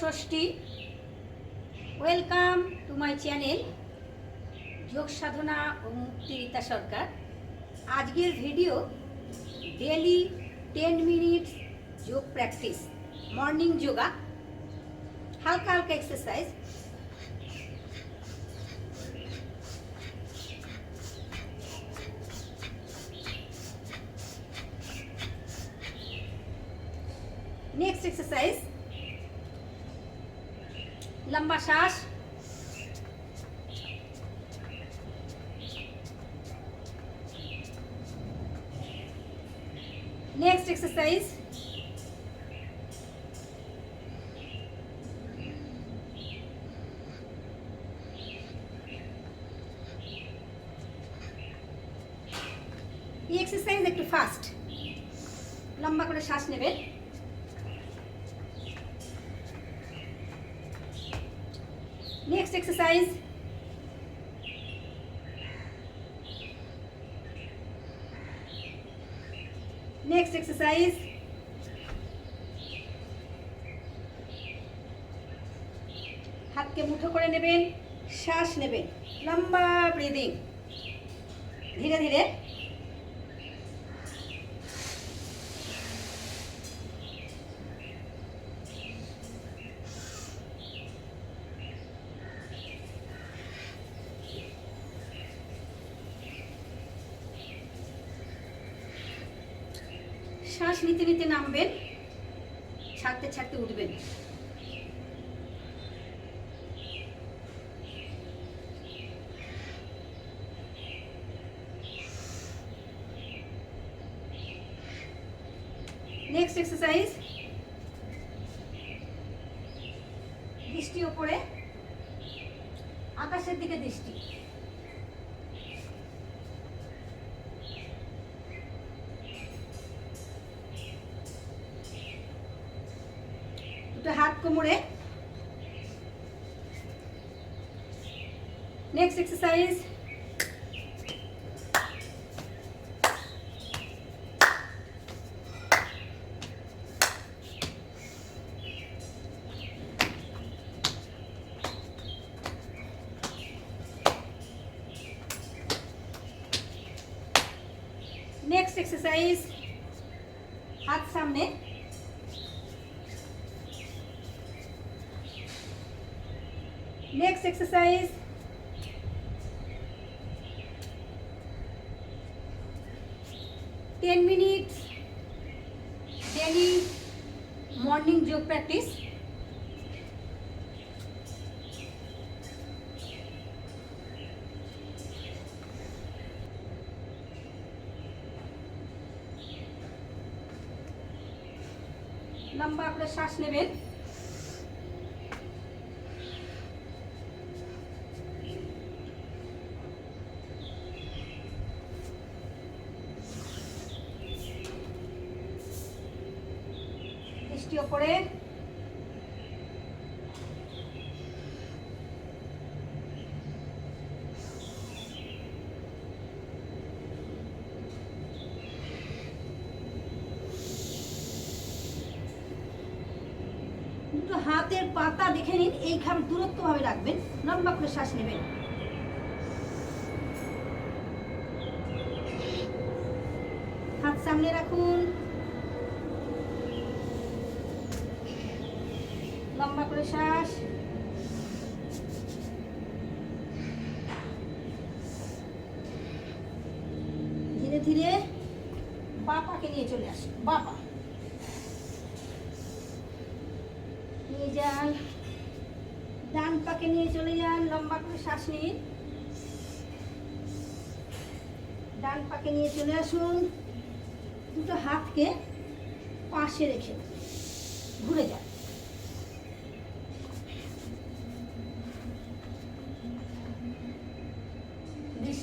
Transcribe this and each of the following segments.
Shashthi. Welcome to my channel Yog Sadhana ও মুক্তি রীতা সরকার। আজকের video daily ten minute yog practice morning yoga হালকা হালকা exercise next exercise লম্বা শ্বাস। নেক্সট এক্সারসাইজ এই এক্সারসাইজ একটু ফাস্ট লম্বা করে শ্বাস নেবেন। Next exercise. Next exercise. হাতকে মুঠো করে নেবেন শ্বাস নেবেন লম্বা ব্রিদিং ধীরে ধীরে শ্বাস নিতে নিতে নামবেন ছাড়তে ছাড়তে উঠবেন। নেক্সট এক্সারসাইজ দৃষ্টি ওপরে আকাশের দিকে দৃষ্টি। দুটো হাত কোমরে। নেক্সট এক্সারসাইজ নেক্সট এক্সারসাইজ হাত সামনে। Next exercise. Ten minutes daily morning yoga practice. লম্বা করে শ্বাস নেবেন দৃষ্টি ওপরে। হাতের পাতা দেখে নিন, এইখানে দূরত্ব ভাবে রাখবেন, লম্বা করে শ্বাস নেবেন। হাত সামনে রাখুন। লম্বা করে শ্বাস। ধীরে ধীরে বাপাকে নিয়ে চলে আসুন বাপা নিয়ে যান। ডান পাকে নিয়ে চলে যান, লম্বা করে শ্বাস নিন। ডান পাকে নিয়ে চলে আসুন। দুটো হাতকে পাশে রেখে ঘুরে যান।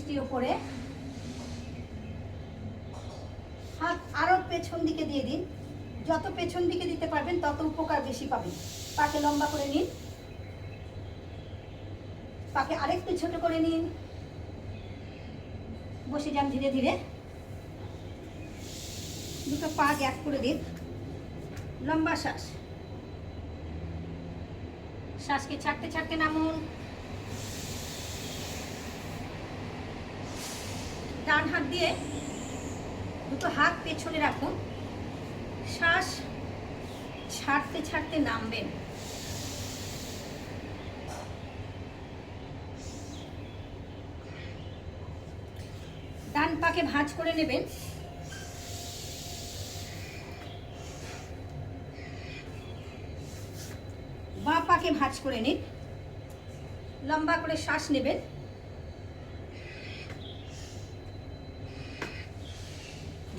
দৃষ্টি ওপরে হাত আরও পেছন দিকে দিয়ে দিন। যত পেছন দিকে দিতে পারবেন, তত উপকার বেশি পাবেন। পাকে লম্বা করে নিন। পাকে আরেকটু ছোট করে নিন। বসে যান ধীরে ধীরে। দুটো পা গ্যাপ করে দিন। লম্বা শ্বাস। শ্বাসকে ছাড়তে ছাড়তে নামুন। ডান হাত দিয়ে দুটো হাত পেছনে রাখুন। শ্বাস ছাড়তে ছাড়তে নামবেন। ডান পাকে ভাঁজ করে নেবেন। বাঁ পাকে ভাঁজ করে নিন। লম্বা করে শ্বাস নেবেন।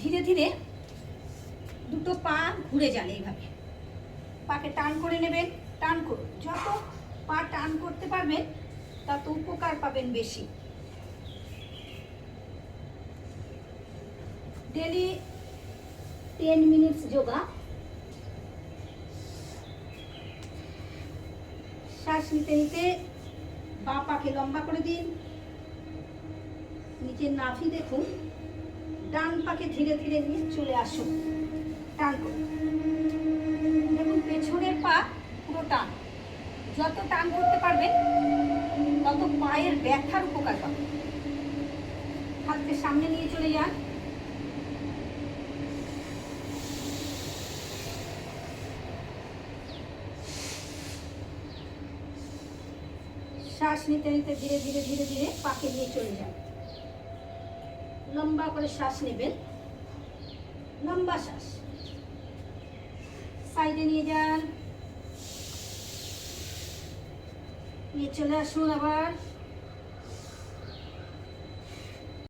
ধীরে ধীরে দুটো পা ঘুরে যান এইভাবে। পাকে টান করে নেবেন, টান করুন। যত পা টান করতে পারবেন, তত উপকার পাবেন বেশি। Daily ten minutes yoga. শ্বাস নিতে নিতে বা পাকে লম্বা করে দিন। নিচের নাভি দেখুন। ডান পাকে ধীরে ধীরে নিয়ে চলে আসুন। টান করুন। দেখুন, পেছনের পা পুরো টান। যত টান করতে পারবেন, তত পায়ের ব্যথার উপকার পাবেন। হাতকে সামনে নিয়ে চলে যান। শ্বাস নিতে নিতে ধীরে ধীরে ধীরে ধীরে পাকে নিয়ে চলে যান। লম্বা করে শ্বাস নেবেন। লম্বা শ্বাস। সাইডে নিয়ে যান। নিয়ে চলে আসুন আবার।